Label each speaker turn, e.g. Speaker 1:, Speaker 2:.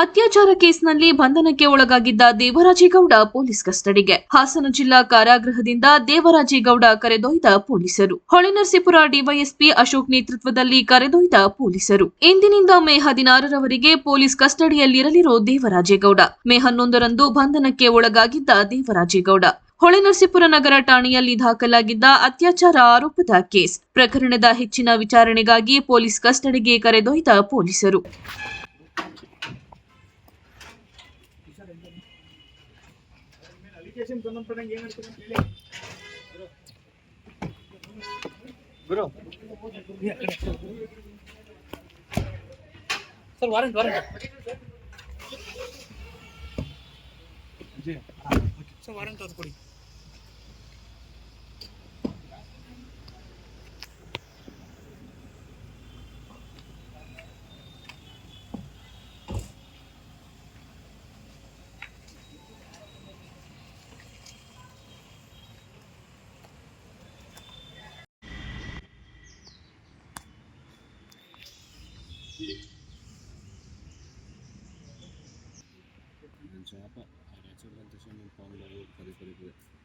Speaker 1: ಅತ್ಯಾಚಾರ ಕೇಸ್ನಲ್ಲಿ ಬಂಧನಕ್ಕೆ ಒಳಗಾಗಿದ್ದ ದೇವರಾಜೇಗೌಡ ಪೊಲೀಸ್ ಕಸ್ಟಡಿಗೆ. ಹಾಸನ ಜಿಲ್ಲಾ ಕಾರಾಗೃಹದಿಂದ ದೇವರಾಜೇಗೌಡ ಕರೆದೊಯ್ದ ಪೊಲೀಸರು. ಹೊಳೆನರಸೀಪುರ ಡಿವೈಎಸ್ಪಿ ಅಶೋಕ್ ನೇತೃತ್ವದಲ್ಲಿ ಕರೆದೊಯ್ದ ಪೊಲೀಸರು. ಇಂದಿನಿಂದ ಮೇ ಹದಿನಾರರವರೆಗೆ ಪೊಲೀಸ್ ಕಸ್ಟಡಿಯಲ್ಲಿರಲಿರೋ ದೇವರಾಜೇಗೌಡ ಮೇ ಹನ್ನೊಂದರಂದು ಬಂಧನಕ್ಕೆ ಒಳಗಾಗಿದ್ದ ದೇವರಾಜೇಗೌಡ ಹೊಳೆನರಸೀಪುರ ನಗರ ಠಾಣೆಯಲ್ಲಿ ದಾಖಲಾಗಿದ್ದ ಅತ್ಯಾಚಾರ ಆರೋಪದ ಕೇಸ್. ಪ್ರಕರಣದ ಹೆಚ್ಚಿನ ವಿಚಾರಣೆಗಾಗಿ ಪೊಲೀಸ್ ಕಸ್ಟಡಿಗೆ ಕರೆದೊಯ್ದ ಪೊಲೀಸರು.
Speaker 2: ಗುರು.
Speaker 3: Sir warrant warrant sir warrant ಅವ್ರು ಕೊಡಿ
Speaker 4: Dan siapa ada cerita tentang pondok kali kali kali.